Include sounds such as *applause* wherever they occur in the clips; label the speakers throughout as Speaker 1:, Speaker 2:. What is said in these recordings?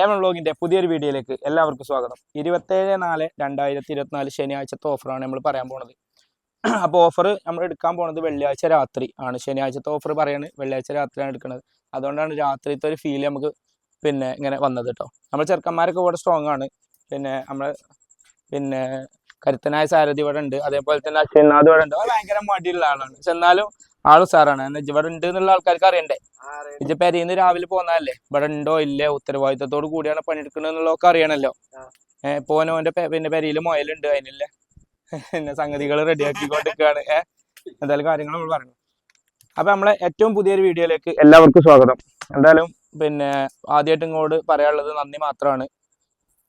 Speaker 1: ഏമൻ വ്ളോഗിന്റെ പുതിയൊരു വീഡിയോയിലേക്ക് എല്ലാവർക്കും സ്വാഗതം. ഇരുപത്തേഴ് നാല് രണ്ടായിരത്തി ഇരുപത്തിനാല് ശനിയാഴ്ചത്തെ ഓഫറാണ് നമ്മൾ പറയാൻ പോണത്. അപ്പോൾ ഓഫർ നമ്മൾ എടുക്കാൻ പോണത് വെള്ളിയാഴ്ച രാത്രി ആണ്. ശനിയാഴ്ചത്തെ ഓഫർ പറയാണ് വെള്ളിയാഴ്ച രാത്രിയാണ് എടുക്കുന്നത്. അതുകൊണ്ടാണ് രാത്രിത്തെ ഒരു ഫീൽ നമുക്ക് പിന്നെ ഇങ്ങനെ വന്നത് കേട്ടോ നമ്മൾ ചെറുക്കന്മാരൊക്കെ ഇവിടെ സ്ട്രോങ് ആണ്. പിന്നെ നമ്മൾ പിന്നെ കരുത്തനായ സാരഥി ഇവിടെ ഉണ്ട്. അതേപോലെ തന്നെ അശ്വനാഥ് ഇവിടെ ഉണ്ട്. ഭയങ്കര മടിയുള്ള ആളാണ്. പക്ഷെ എന്നാലും ആൾ സാറാണ് എന്നാ ഇവിടെ ഉണ്ട് എന്നുള്ള ആൾക്കാർക്ക് അറിയണ്ടേ? ഇജ്ജ് പെരീന്ന് രാവിലെ പോന്നതല്ലേ? ഇവിടെ ഉണ്ടോ ഇല്ലേ? ഉത്തരവാദിത്തത്തോട് കൂടിയാണ് പണിയെടുക്കണെന്നുള്ളതൊക്കെ അറിയണല്ലോ. ഏഹ് പോനോന്റെ പിന്നെ പെരിയിൽ മുയലുണ്ട് അതിനല്ലേ പിന്നെ സംഗതികൾ റെഡിയാക്കിക്കൊണ്ടിരിക്കുകയാണ് ഏഹ് എന്തായാലും കാര്യങ്ങൾ നമ്മൾ പറഞ്ഞു അപ്പൊ നമ്മളെ ഏറ്റവും പുതിയൊരു വീഡിയോയിലേക്ക് എല്ലാവർക്കും സ്വാഗതം. എന്തായാലും പിന്നെ ആദ്യമായിട്ട് ഇങ്ങോട്ട് പറയാനുള്ളത് നന്ദി മാത്രമാണ്.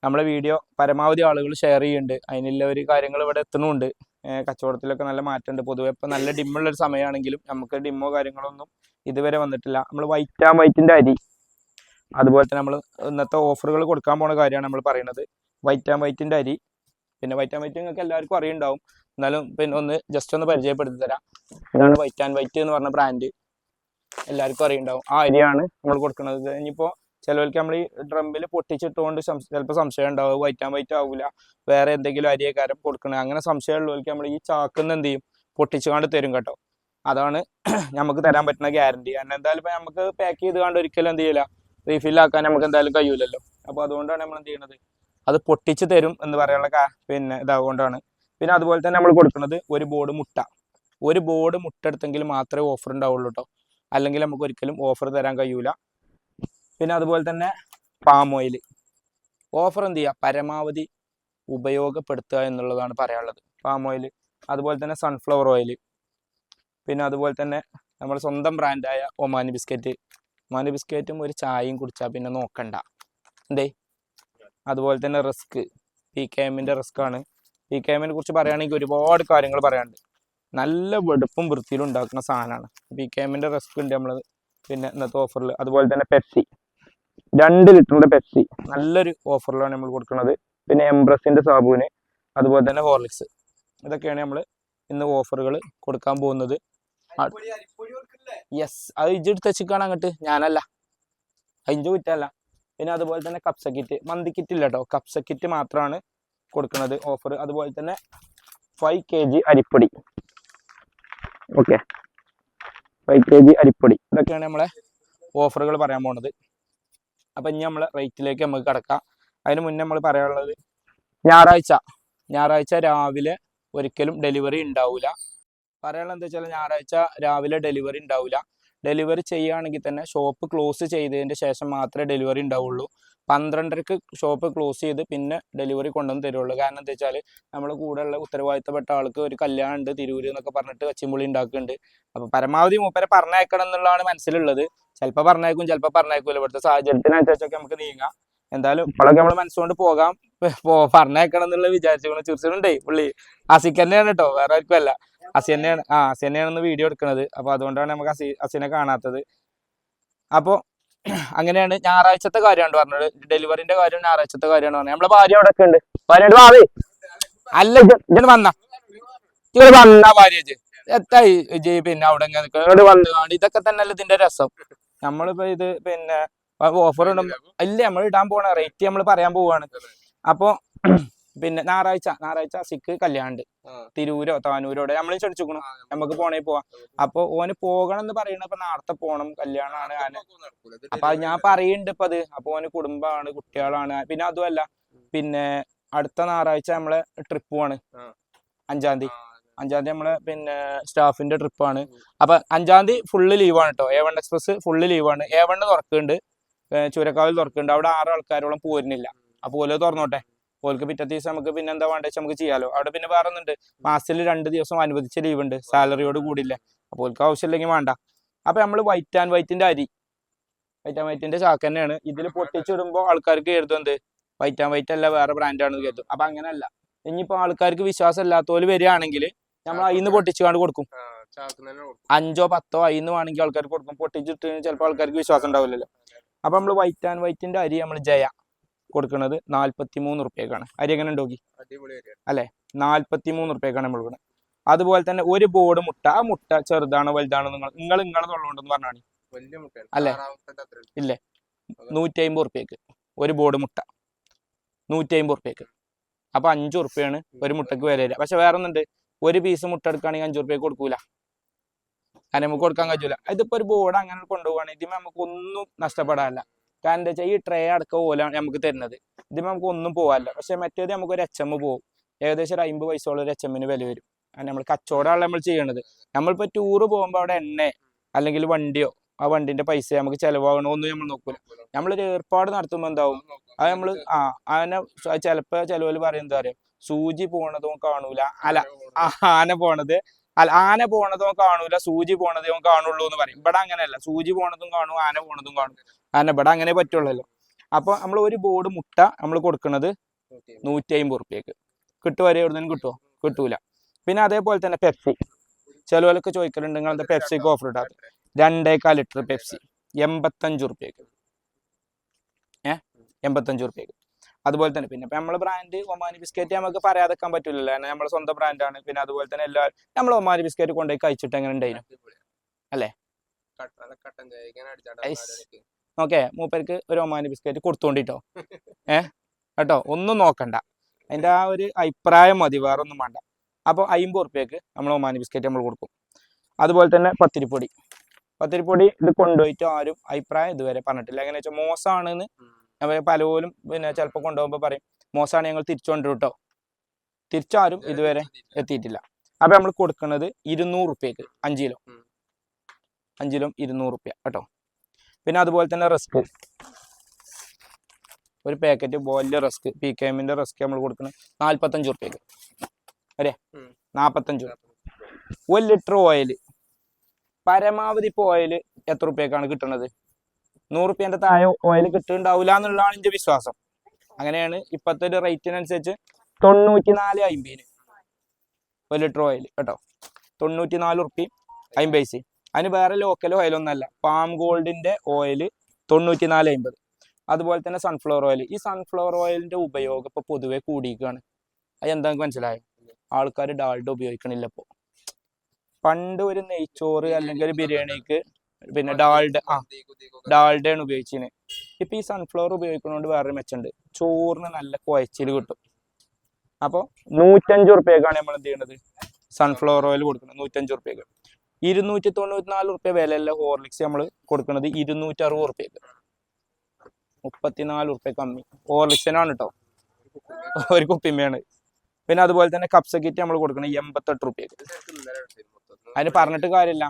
Speaker 1: നമ്മളെ വീഡിയോ പരമാവധി ആളുകൾ ഷെയർ ചെയ്യുന്നുണ്ട്. അതിനുള്ള ഒരു കാര്യങ്ങൾ ഇവിടെ എത്തുന്നുണ്ട് ഏഹ് കച്ചവടത്തിലൊക്കെ നല്ല മാറ്റമുണ്ട്. പൊതുവെ ഇപ്പൊ നല്ല ഡിമ്മുള്ള ഒരു സമയമാണെങ്കിലും നമുക്ക് ഡിമ്മോ കാര്യങ്ങളൊന്നും ഇതുവരെ വന്നിട്ടില്ല. നമ്മൾ വൈറ്റ് ആൻഡ് വൈറ്റിന്റെ അരി. അതുപോലെ തന്നെ നമ്മൾ ഇന്നത്തെ ഓഫറുകൾ കൊടുക്കാൻ പോണ കാര്യമാണ് നമ്മൾ പറയുന്നത് വൈറ്റ് ആൻഡ് വൈറ്റിന്റെ അരി. പിന്നെ വൈറ്റ് ആൻഡ് വൈറ്റ് നിങ്ങൾക്ക് എല്ലാവർക്കും അറിയുണ്ടാവും. എന്നാലും പിന്നെ ഒന്ന് ജസ്റ്റ് ഒന്ന് പരിചയപ്പെടുത്തി തരാം. ഇതാണ് വൈറ്റ് ആൻഡ് വൈറ്റ് എന്ന് പറഞ്ഞ ബ്രാൻഡ് എല്ലാവർക്കും അറിയുണ്ടാവും. ആ അരിയാണ് നമ്മൾ കൊടുക്കുന്നത് ഇനിയിപ്പോൾ ചിലവർക്ക് നമ്മൾ ഈ ഡ്രമ്മിൽ പൊട്ടിച്ചിട്ടുകൊണ്ട് ചിലപ്പോൾ സംശയം ഉണ്ടാവും വൈറ്റ് ആൻഡ് വൈറ്റ് ആവില്ല വേറെ എന്തെങ്കിലും അരിയക്കാരം കൊടുക്കണേ അങ്ങനെ സംശയമുള്ളവർക്ക് നമ്മൾ ഈ ചാക്കുന്ന എന്ത് ചെയ്യും? പൊട്ടിച്ചുകൊണ്ട് തരും കേട്ടോ. അതാണ് *clears throat* നമുക്ക് തരാൻ പറ്റുന്ന ഗ്യാരണ്ടി കാരണം എന്തായാലും ഇപ്പം നമുക്ക് പാക്ക് ചെയ്ത് കണ്ട് ഒരിക്കലും എന്ത് ചെയ്യില്ല റീഫിൽ ആക്കാൻ നമുക്ക് എന്തായാലും കഴിയൂലല്ലോ. അപ്പോൾ അതുകൊണ്ടാണ് നമ്മൾ എന്ത് ചെയ്യുന്നത് അത് പൊട്ടിച്ച് തരും എന്ന് പറയാനുള്ള പിന്നെ ഇതാകൊണ്ടാണ് പിന്നെ അതുപോലെ തന്നെ നമ്മൾ കൊടുക്കുന്നത് ഒരു ബോർഡ് മുട്ട. ഒരു ബോർഡ് മുട്ട എടുത്തെങ്കിൽ മാത്രമേ ഓഫർ ഉണ്ടാവുള്ളൂ കേട്ടോ അല്ലെങ്കിൽ നമുക്ക് ഒരിക്കലും ഓഫർ തരാൻ കഴിയൂല. പിന്നെ അതുപോലെ തന്നെ പാം ഓയിൽ ഓഫർ എന്ത് ചെയ്യുക? പരമാവധി ഉപയോഗപ്പെടുത്തുക എന്നുള്ളതാണ് പറയാനുള്ളത്. പാം ഓയിൽ അതുപോലെ തന്നെ സൺഫ്ലവർ ഓയിൽ പിന്നെ അതുപോലെ തന്നെ നമ്മൾ സ്വന്തം ബ്രാൻഡായ ഒമാനി ബിസ്ക്കറ്റ് ഒമാനി ബിസ്ക്കറ്റും ഒരു ചായയും കുടിച്ചാൽ പിന്നെ നോക്കണ്ട. എന്തേ? അതുപോലെ തന്നെ റിസ്ക് പി കെ എമ്മിന്റെ റിസ്ക് ആണ്. പി കെ എമ്മിനെ കുറിച്ച് പറയുകയാണെങ്കിൽ ഒരുപാട് കാര്യങ്ങൾ പറയാനുണ്ട്. നല്ല വെടുപ്പും വൃത്തിയിലും ഉണ്ടാക്കുന്ന സാധനമാണ്. പി കെ എമ്മിന്റെ റിസ്ക് ഉണ്ട് നമ്മൾ പിന്നെ ഇന്നത്തെ ഓഫറിൽ അതുപോലെ തന്നെ പെപ്സി രണ്ട് ലിറ്ററിന്റെ പെപ്സി. നല്ലൊരു ഓഫറിലാണ് നമ്മൾ കൊടുക്കുന്നത്. പിന്നെ എംബ്രസിന്റെ സാബൂന് അതുപോലെ തന്നെ ഹോർലിക്സ്. ഇതൊക്കെയാണ് നമ്മൾ ഇന്ന് ഓഫറുകൾ കൊടുക്കാൻ പോകുന്നത്. യെസ്. അത് ഇജ്ജെടുത്ത് വെച്ചിക്കാണ് അങ്ങോട്ട്? ഞാനല്ല. അഞ്ചു കുറ്റല്ല പിന്നെ അതുപോലെ തന്നെ കപ്സ കിറ്റ് മന്തി കിറ്റ് ഇല്ല കേട്ടോ കപ്സ കിറ്റ് മാത്രമാണ് കൊടുക്കുന്നത് ഓഫർ അതുപോലെ തന്നെ ഫൈവ് കെ ജി അരിപ്പൊടി. ഓക്കെ ഫൈവ് കെ ജി അരിപ്പൊടി. ഇതൊക്കെയാണ് നമ്മളെ ഓഫറുകൾ പറയാൻ പോണത്. അപ്പം ഇനി നമ്മൾ റേറ്റിലേക്ക് നമുക്ക് കിടക്കാം. അതിന് മുന്നേ നമ്മൾ പറയാനുള്ളത് ഞായറാഴ്ച. ഞായറാഴ്ച രാവിലെ ഒരിക്കലും ഡെലിവറി ഉണ്ടാവില്ല പറയാനുള്ളത് എന്താ വെച്ചാൽ ഞായറാഴ്ച രാവിലെ ഡെലിവറി ഉണ്ടാവില്ല ഡെലിവറി ചെയ്യുകയാണെങ്കിൽ തന്നെ ഷോപ്പ് ക്ലോസ് ചെയ്തതിന്റെ ശേഷം മാത്രമേ ഡെലിവറി ഉണ്ടാവുള്ളൂ. പന്ത്രണ്ടരക്ക് ഷോപ്പ് ക്ലോസ് ചെയ്ത് പിന്നെ ഡെലിവറി കൊണ്ടുവന്ന് തരുള്ളൂ. കാരണം എന്താ വെച്ചാൽ നമ്മൾ കൂടെയുള്ള ഉത്തരവാദിത്തപ്പെട്ട ആൾക്ക് ഒരു കല്യാണം ഉണ്ട് തിരൂര് എന്നൊക്കെ പറഞ്ഞിട്ട് കച്ചിമ്പുളി ഉണ്ടാക്കുന്നുണ്ട്. അപ്പോൾ പരമാവധി മൂപ്പരെ പറഞ്ഞേക്കണം എന്നുള്ളതാണ് മനസ്സിലുള്ളത്. ചിലപ്പോൾ പറഞ്ഞേക്കും ചിലപ്പോൾ പറഞ്ഞേക്കും ഇവിടുത്തെ സാഹചര്യത്തിനനുസരിച്ചൊക്കെ നമുക്ക് നീങ്ങാം. എന്തായാലും ഇപ്പോഴൊക്കെ നമ്മൾ മനസ്സുകൊണ്ട് പോകാം. പറഞ്ഞേക്കണം എന്നുള്ള വിചാരിച്ചു തീർച്ചയായിട്ടും പുള്ളി. അസിക്ക് തന്നെയാണ് കേട്ടോ വേറെ ആർക്കും അല്ല. അസി തന്നെയാണ് ആ അസി തന്നെയാണ് വീഡിയോ എടുക്കുന്നത് അപ്പൊ അതുകൊണ്ടാണ് നമുക്ക് അസി അസിനെ കാണാത്തത്. അപ്പോൾ അങ്ങനെയാണ് ഞായറാഴ്ചത്തെ കാര്യമാണ് പറഞ്ഞത്. ഡെലിവറിന്റെ കാര്യം ഞായറാഴ്ചത്തെ കാര്യമാണ് പറഞ്ഞത്. നമ്മളെ ഭാര്യ അവിടെ ഒക്കെ ഉണ്ട്. ഭാര്യ ഭാവി അല്ല വന്ന. വന്ന ഭാര്യ എത്തായി ഇജ്ജ് പിന്നെ അവിടെ ഇങ്ങനെ വന്ന്. ഇതൊക്കെ തന്നെയല്ല ഇതിന്റെ രസം. നമ്മളിപ്പോ ഇത് പിന്നെ ഓഫർ ഉണ്ട് ഇല്ല നമ്മൾ ഇടാൻ പോണ റേറ്റ് നമ്മൾ പറയാൻ പോവാണ്. അപ്പോ പിന്നെ ഞായറാഴ്ച ഞായറാഴ്ച സിക്ക് കല്യാണ്ട് തിരൂരോ താനൂരോ നമ്മൾ ക്ഷണിച്ചുക്കണം നമുക്ക് പോണേ പോവാം. അപ്പൊ ഓന് പോകണം എന്ന് പറയണ ഇപ്പൊ നാളത്തെ പോണം കല്യാണമാണ് ആന അപ്പൊ ഞാൻ പറയുന്നുണ്ട് ഇപ്പൊ അത് അപ്പൊ ഓന് കുടുംബമാണ് കുട്ടികളാണ്. പിന്നെ അതുമല്ല പിന്നെ അടുത്ത ഞായറാഴ്ച നമ്മളെ ട്രിപ്പ് ആണ് അഞ്ചാം തീയതി. അഞ്ചാം തീയതി നമ്മളെ പിന്നെ സ്റ്റാഫിന്റെ ട്രിപ്പാണ് അപ്പൊ അഞ്ചാം തീയതി ഫുള്ള് ലീവാണ് കേട്ടോ എ വൺ എക്സ്പ്രസ് ഫുള്ള് ലീവാണ് എ വണ്ണ് തുറക്കുന്നുണ്ട് ചുരക്കാവിൽ തുറക്കുന്നുണ്ട്. അവിടെ ആറ് ആൾക്കാരോളം പോരുന്നില്ല. അപ്പൊ ഓൽ തുറന്നോട്ടെ. ഓൽക്ക് പിറ്റത്തെ ദിവസം നമുക്ക് പിന്നെ എന്താ വേണ്ടത് നമുക്ക് ചെയ്യാലോ. അവിടെ പിന്നെ വേറെ ഒന്നുണ്ട് മാസത്തിൽ രണ്ട് ദിവസം അനുവദിച്ച ലീവ് ഉണ്ട് സാലറിയോട് കൂടിയില്ലേ അപ്പോൾ ഓൽക്ക് ആവശ്യമില്ലെങ്കിൽ വേണ്ട. അപ്പൊ നമ്മൾ വൈറ്റ് ആൻഡ് വൈറ്റിന്റെ അരി. വൈറ്റ് ആൻഡ് വൈറ്റിന്റെ ചാക്ക് തന്നെയാണ്. ഇതിൽ പൊട്ടിച്ചിടുമ്പോൾ ആൾക്കാർക്ക് കരുതും എന്ത്? വൈറ്റ് ആൻഡ് വൈറ്റ് അല്ല വേറെ ബ്രാൻഡാണെന്ന് കരുതും. അപ്പൊ അങ്ങനെയല്ല. ഇനിയിപ്പോ ആൾക്കാർക്ക് വിശ്വാസം ഇല്ലാത്തവര് വരികയാണെങ്കിൽ നമ്മൾ അതിന്ന് പൊട്ടിച്ചുകൊണ്ട് കൊടുക്കും. അഞ്ചോ പത്തോ അതിന്ന് വേണമെങ്കിൽ ആൾക്കാർക്ക് കൊടുക്കും. പൊട്ടിച്ചിട്ട് ചിലപ്പോൾ ആൾക്കാർക്ക് വിശ്വാസം ഉണ്ടാവില്ലല്ലോ. അപ്പൊ നമ്മൾ വൈറ്റ് ആൻഡ് വൈറ്റിന്റെ അരി നമ്മൾ ജയ കൊടുക്കുന്നത് നാല്പത്തി മൂന്ന് റുപ്യക്കാണ്. അരി എങ്ങനെ ഉണ്ടോക്കി? നാല്പത്തി മൂന്ന് റുപ്യക്കാണ് നമ്മൾ കൊടുക്കുന്നത് അതുപോലെ തന്നെ ഒരു ബോർഡ് മുട്ട ആ മുട്ട ചെറുതാണോ വലുതാണോ നിങ്ങൾ നിങ്ങൾ നിങ്ങളെ തൊള്ളുണ്ടെന്ന് പറഞ്ഞാണ്
Speaker 2: ഇല്ലേ
Speaker 1: അല്ലേ?
Speaker 2: മുട്ടന്റെ
Speaker 1: നൂറ്റി അമ്പത് റുപ്യക്ക് ഒരു ബോർഡ് മുട്ട. നൂറ്റി അമ്പത് റുപ്യക്ക്. അപ്പൊ അഞ്ചു റുപ്യാണ് ഒരു മുട്ടക്ക് വില വരിക. പക്ഷെ വേറെ ഒന്നുണ്ട് ഒരു പീസ് മുട്ട എടുക്കുകയാണെങ്കിൽ അഞ്ചു റുപ്യക്ക് കൊടുക്കൂല. അങ്ങനെ നമുക്ക് കൊടുക്കാൻ കഴിയൂല. ഇതിപ്പോ ഒരു ബോർഡ് അങ്ങനെ കൊണ്ടുപോവാണെങ്കിൽ ഇതിന് നമുക്ക് ഒന്നും നഷ്ടപ്പെടാനില്ല. കാരണം എന്താ വെച്ചാൽ ഈ ട്രേ അടക്ക ഓല നമുക്ക് തരുന്നത്. ഇതിന് നമുക്ക് ഒന്നും പോകാനില്ല പക്ഷെ മറ്റേത് നമുക്ക് ഒരു എച്ച് എം പോകും ഏകദേശം ഒരു അമ്പത് പൈസയുള്ള ഒരു എച്ച് എമ്മിന് വില വരും. അങ്ങനെ നമ്മൾ കച്ചവടമാണ് നമ്മൾ ചെയ്യണത്. നമ്മളിപ്പോ ടൂറ് പോകുമ്പോൾ അവിടെ എണ്ണ അല്ലെങ്കിൽ വണ്ടിയോ ആ വണ്ടിന്റെ പൈസ നമുക്ക് ചെലവാകണോ ഒന്നും നമ്മൾ നോക്കൂല. നമ്മളൊരു ഏർപ്പാട് നടത്തുമ്പോൾ എന്താവും? അത് നമ്മൾ ആ ആന ചിലപ്പോ ചിലവര് പറയും എന്താ പറയാ? സൂചി പോണതും കാണൂല. അല്ല ആന പോണത് അല്ല ആന പോണതും കാണൂല സൂചി പോണതും കാണുള്ളൂ എന്ന് പറയും. ഇവിടെ അങ്ങനെയല്ല. സൂചി പോണതും കാണും ആന പോണതും കാണും. ആന ഇവിടെ അങ്ങനെ പറ്റുള്ളല്ലോ. അപ്പൊ നമ്മൾ ഒരു ബോർഡ് മുട്ട നമ്മൾ കൊടുക്കുന്നത് നൂറ്റി അമ്പത് റുപ്യക്ക് കിട്ടുവരെ എവിടെ കിട്ടുമോ കിട്ടൂല. പിന്നെ അതേപോലെ തന്നെ പെപ്സി ചിലവരൊക്കെ ചോദിക്കലുണ്ട് നിങ്ങളെന്താ പെപ്സിക്ക് ഓഫർ ഇടാത്ത? രണ്ടേക്കാൽ ലിറ്റർ പെപ്സി എൺപത്തഞ്ച് റുപ്യക്ക് ഏഹ് എൺപത്തഞ്ച് റുപ്യക്ക് അതുപോലെ തന്നെ. പിന്നെ ഇപ്പൊ നമ്മളെ ബ്രാൻഡ് ഒമാനി ബിസ്ക്കറ്റ് നമുക്ക് പറയാതെക്കാൻ പറ്റില്ലല്ലോ. കാരണം നമ്മളെ സ്വന്തം ബ്രാൻഡാണ് പിന്നെ അതുപോലെ തന്നെ എല്ലാ നമ്മൾ ഒമാനി ബിസ്ക്കറ്റ് കൊണ്ടുപോയി കഴിച്ചിട്ട് എങ്ങനെ ഉണ്ടായിരുന്നു അല്ലേ? ഓക്കെ. മൂപ്പർക്ക് ഒരു ഒമാനി ബിസ്ക്കറ്റ് കൊടുത്തോണ്ടിട്ടോ. ഏ? കേട്ടോ? ഒന്നും നോക്കണ്ട. അതിന്റെ ആ ഒരു അഭിപ്രായം മതി. വേറെ ഒന്നും വേണ്ട. അപ്പോൾ അമ്പത് റുപ്യക്ക് നമ്മൾ ഒമാനി ബിസ്ക്കറ്റ് നമ്മൾ കൊടുക്കും. അതുപോലെ തന്നെ പത്തിരിപ്പൊടി. പത്തിരിപ്പൊടി ഇത് കൊണ്ടുപോയിട്ട് ആരും അഭിപ്രായം ഇതുവരെ പറഞ്ഞിട്ടില്ല. എങ്ങനെ വെച്ചാൽ മോശമാണെന്ന് അവരെ പലപോലും പിന്നെ ചിലപ്പോൾ കൊണ്ടുപോകുമ്പോൾ പറയും മോശമാണ് ഞങ്ങൾ തിരിച്ചുകൊണ്ടിരും കേട്ടോ തിരിച്ചാരും ഇതുവരെ എത്തിയിട്ടില്ല. അപ്പൊ നമ്മൾ കൊടുക്കുന്നത് ഇരുന്നൂറ് റുപ്യക്ക് അഞ്ച് കിലോ. അഞ്ച് കിലോ ഇരുന്നൂറ് റുപ്യ കേട്ടോ. പിന്നെ അതുപോലെ തന്നെ റസ്ക്. ഒരു പാക്കറ്റ് ബോയിലെ റസ്ക് പി കെ എമ്മിന്റെ റസ്ക് നമ്മൾ കൊടുക്കുന്നത് നാൽപ്പത്തഞ്ച് റുപ്യക്ക് അല്ലേ. നാൽപ്പത്തഞ്ച് ഒരു ലിറ്റർ ഓയിൽ പരമാവധി ഇപ്പോൾ ഓയിൽ എത്ര റുപ്യക്കാണ് കിട്ടുന്നത് നൂറ് റുപ്യന്റെ താഴെ ഓയിൽ കിട്ടുന്നുണ്ടാവില്ല എന്നുള്ളതാണ് എന്റെ വിശ്വാസം. അങ്ങനെയാണ് ഇപ്പോഴത്തെ ഒരു റേറ്റിനനുസരിച്ച് തൊണ്ണൂറ്റി നാല് അമ്പതിന് ഒരു ലിറ്റർ ഓയിൽ കേട്ടോ. തൊണ്ണൂറ്റി നാല് റുപ്യ അമ്പത് അതിന് വേറെ ലോക്കൽ ഓയിലൊന്നല്ല പാം ഗോൾഡിന്റെ ഓയിൽ തൊണ്ണൂറ്റി നാല് അമ്പത് അതുപോലെ തന്നെ സൺഫ്ലവർ ഓയിൽ ഈ സൺഫ്ലവർ ഓയിലിന്റെ ഉപയോഗം ഇപ്പൊ പൊതുവെ കൂടിയിരിക്കുകയാണ്. അത് എന്താ മനസ്സിലായോ? ആൾക്കാർ ഡാൾഡ ഉപയോഗിക്കണില്ല ഇപ്പോൾ പണ്ട് ഒരു നെയ്ച്ചോറ് അല്ലെങ്കിൽ ഒരു ബിരിയാണിക്ക് പിന്നെ ഡാൾഡ ആ ഡാൾഡയാണ് ഉപയോഗിച്ചിന്. ഇപ്പൊ ഈ സൺഫ്ലവർ ഉപയോഗിക്കുന്നതുകൊണ്ട് വേറൊരു മെച്ചമുണ്ട് ചോറിന് നല്ല കുഴച്ചിൽ കിട്ടും. അപ്പോൾ നൂറ്റഞ്ച് റുപ്യക്കാണ് നമ്മൾ എന്ത് ചെയ്യണത്? സൺഫ്ലവർ ഓയിൽ കൊടുക്കുന്നത് നൂറ്റഞ്ച് റുപ്യക്ക് ഇരുന്നൂറ്റി തൊണ്ണൂറ്റി നാല് റുപ്യ വിലയുള്ള ഹോർലിക്സ് നമ്മൾ കൊടുക്കുന്നത് ഇരുന്നൂറ്റി അറുപത് റുപ്യക്ക് മുപ്പത്തിനാല് റുപ്യ കമ്മി. ഹോർലിക്സിനാണ് കേട്ടോ ഒരു കുപ്പിമ്മയാണ് പിന്നെ അതുപോലെ തന്നെ കപ്സ കിറ്റ് നമ്മൾ കൊടുക്കുന്നത് എൺപത്തെട്ട് റുപ്യക്ക് അതിന് പറഞ്ഞിട്ട് കാര്യമില്ല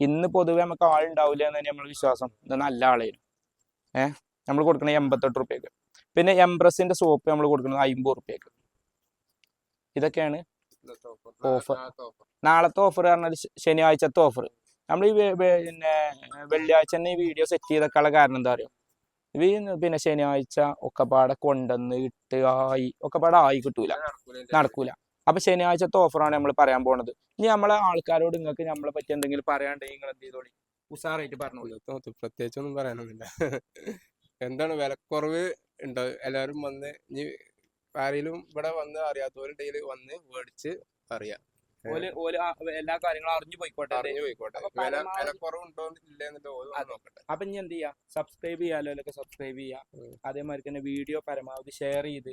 Speaker 1: ഇന്ന് പൊതുവെ നമുക്ക് ആളുണ്ടാവില്ല എന്ന് തന്നെ നമ്മൾ വിശ്വാസം. ഇത് നല്ല ആളായിരുന്നു ഏഹ് നമ്മൾ കൊടുക്കണത് എൺപത്തെട്ട് റുപ്യക്ക്. പിന്നെ എംബ്രസിന്റെ സോപ്പ് നമ്മൾ കൊടുക്കുന്നത് അമ്പത് റുപ്യക്ക്. ഇതൊക്കെയാണ് ഓഫർ. നാളത്തെ ഓഫർ പറഞ്ഞാൽ ശനിയാഴ്ചത്തെ ഓഫർ. നമ്മൾ ഈ പിന്നെ വെള്ളിയാഴ്ച തന്നെ ഈ വീഡിയോ സെറ്റ് ചെയ്തൊക്കെയുള്ള കാരണം എന്താ പറയുക ഇവ പിന്നെ ശനിയാഴ്ച ഒക്കെപ്പാടെ കൊണ്ടുവന്ന് ഇട്ട് ആയി ഒക്കെപ്പാടെ ആയി കിട്ടൂല. നടക്കൂല. അപ്പൊ ശനിയാഴ്ചത്തെ ഓഫറാണ് നമ്മൾ പറയാൻ പോണത്. ഇനി നമ്മളെ ആൾക്കാരോട് നിങ്ങൾക്ക് നമ്മളെ പറ്റി എന്തെങ്കിലും പറയാണ്ടെങ്കിൽ നിങ്ങൾ എന്ത് ചെയ്തോളി? ഉഷാറായിട്ട് പറഞ്ഞോളൂ.
Speaker 2: പ്രത്യേകിച്ചൊന്നും പറയാനൊന്നുമില്ല. *laughs* എന്താണ് വിലക്കുറവ് ഉണ്ട്? എല്ലാവരും വന്ന് ഇനി ആരെങ്കിലും ഇവിടെ വന്ന് അറിയാത്തവരുണ്ടെങ്കിൽ വന്ന് മേടിച്ച് അറിയാം.
Speaker 1: എല്ലാ കാര്യങ്ങളും അറിഞ്ഞു പോയിക്കോട്ടെ
Speaker 2: അറിഞ്ഞു പോയിക്കോട്ടെ. വിലക്കുറവുണ്ടോ നോക്കട്ടെ.
Speaker 1: അപ്പൊ ഇനി എന്ത് ചെയ്യാ? സബ്സ്ക്രൈബ് ചെയ്യാലോ? സബ്സ്ക്രൈബ് ചെയ്യാം. അതേമാതിരി തന്നെ വീഡിയോ പരമാവധി ഷെയർ ചെയ്ത്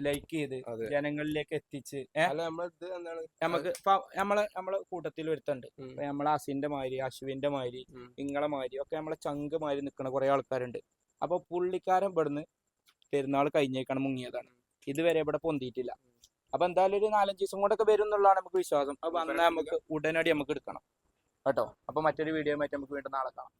Speaker 1: ലൈക്ക് ചെയ്ത്
Speaker 2: അതെ.
Speaker 1: ജനങ്ങളിലേക്ക് എത്തിച്ച് ഏ?
Speaker 2: അല്ല നമ്മളിത് എന്താണ്?
Speaker 1: നമുക്ക് ഇപ്പൊ നമ്മളെ നമ്മളെ കൂട്ടത്തിൽ ഒരുത്തുണ്ട്.
Speaker 2: ഉം.
Speaker 1: ഇപ്പൊ നമ്മളെ അസിന്റെ മാതിരി അശുവിന്റെ മാതിരി
Speaker 2: ഉം.
Speaker 1: ഇങ്ങളെ മാതിരി ഒക്കെ നമ്മളെ ചങ്ക് മാതിരി നിൽക്കുന്ന കുറെ ആൾക്കാരുണ്ട്. അപ്പൊ പുള്ളിക്കാരൻ ഇവിടുന്ന് പെരുന്നാൾ കഴിഞ്ഞേക്കാണ് മുങ്ങിയതാണ്. ഇതുവരെ ഇവിടെ പൊന്തിയിട്ടില്ല. അപ്പൊ എന്തായാലും ഒരു നാലഞ്ച് ദിവസം കൊണ്ടൊക്കെ വരും എന്നുള്ളതാണ് നമുക്ക് വിശ്വാസം. അപ്പൊ അന്ന് നമുക്ക് ഉടനടി നമുക്ക് എടുക്കണം. കേട്ടോ? അപ്പൊ മറ്റൊരു വീഡിയോ ആയിട്ട് നമുക്ക് വീണ്ടും നാളെ കാണാം.